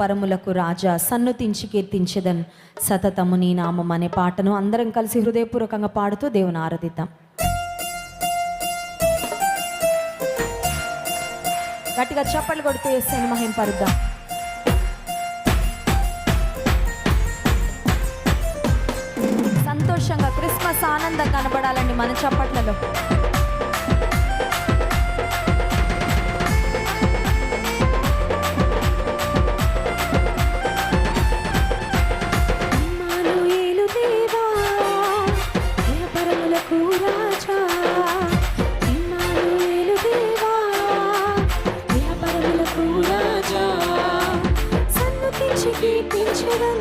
పరములకు రాజా సన్నుతించి కీర్తించదన్. సతతము నీ నామం అనే పాటను అందరం కలిసి హృదయపూర్వకంగా పాడుతూ దేవుని ఆరాధిద్దాం. గట్టిగా చప్పట్లు కొడుతూ వేస్తే మహింపరుద్దాం. సంతోషంగా క్రిస్మస్ ఆనందం కనబడాలండి మన చప్పట్లలో. సన్నతించడం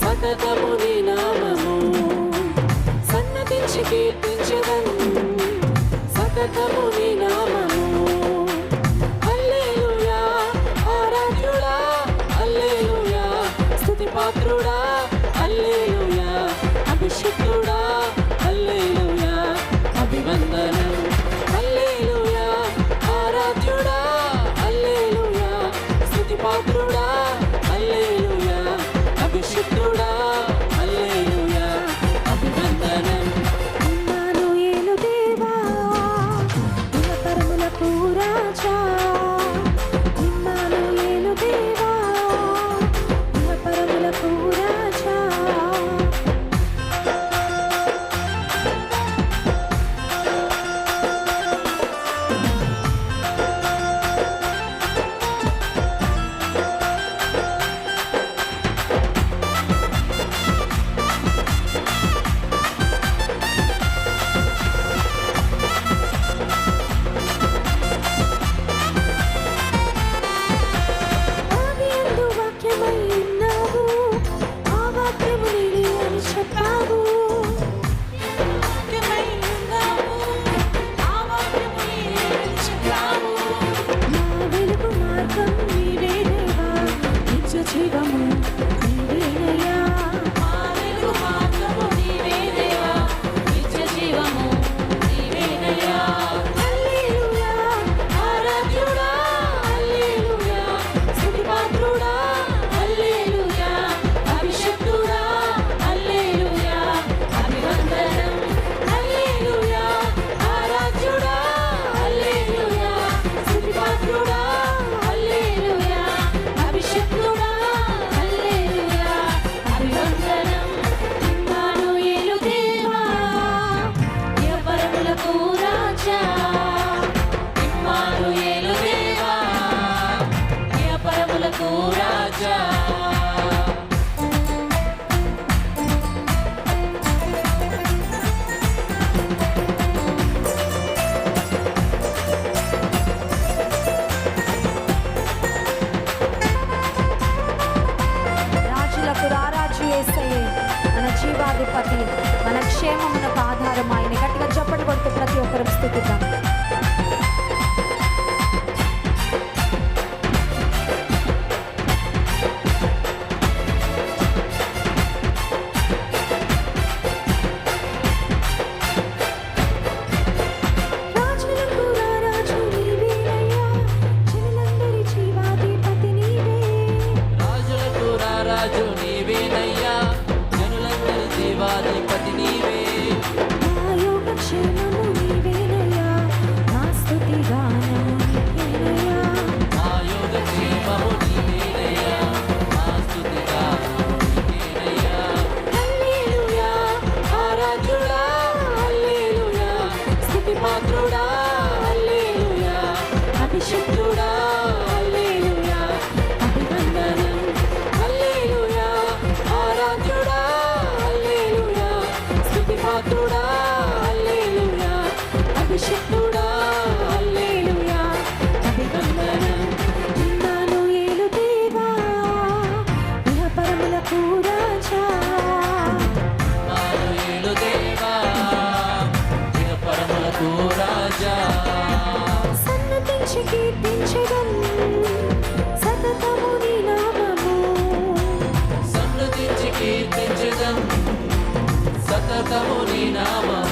సతతము నీ నామము సన్నతించి కీర్తించడం సతతము నీ నామము అల్లేలుయా ఆరాధ్యుడా అల్లేలుయా స్థుతి పాత్రుడా అల్లేలుయా అభిషిక్తుడా అల్లేలుయా అభివందనం అల్లేలుయా ఆరాధ్యుడా క్షేమమునకు ఆధారం ఆయన గట్టిగా చప్పటి కొడుతూ ప్రతి ఒక్కరూ స్థుతిద్దాం Junior. సతతము నీ నామము